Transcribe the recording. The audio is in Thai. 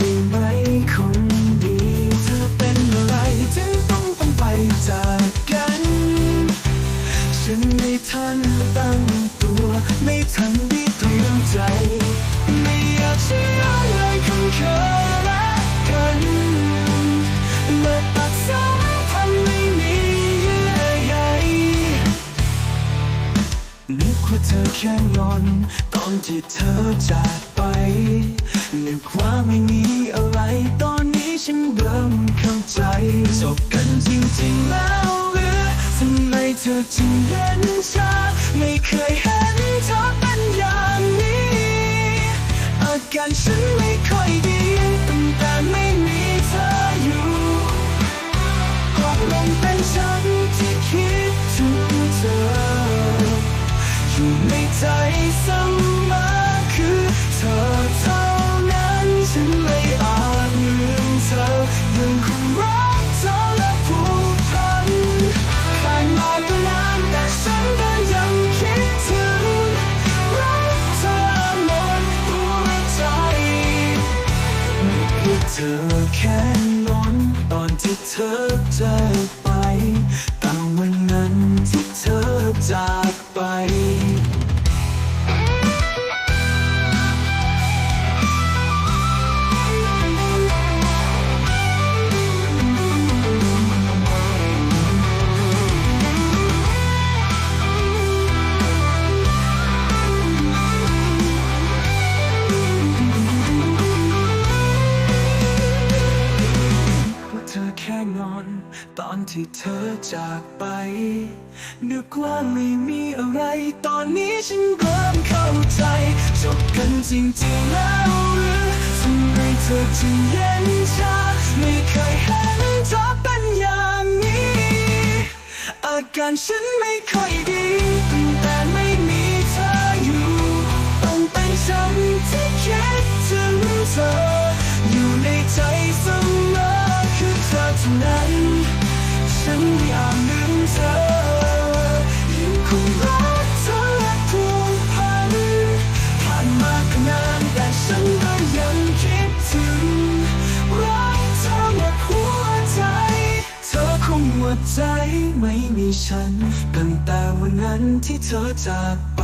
You. เธอแค่งอน ตอนที่เธอจากไปนึกว่าไม่มีอะไร ตอนนี้ฉันเริ่มเข้าใจจบกันจริงๆแล้วหรือทำไมเธอจึงเห็นฉันไม่เคย ธอแค่นอนตอนที่เธอจอ ตอนที่เธอจากไป นึกว่าไม่มีอะไร ตอนนี้ฉันเริ่มเข้าใจ จบกันจริงๆแล้วหรือทำไมเธอจึงเย็นชา ไม่เคยเห็นเธอเป็นอย่างนี้ อาการฉันไม่ค่อยดี เธอยังคงรักเธอและผูกพันผ่านมาขนานแต่ฉันก็ยังคิดถึงรักเธอหมดหัวใจ เธอคงหมดใจไม่มีฉันตั้งแต่วันนั้นที่เธอจากไป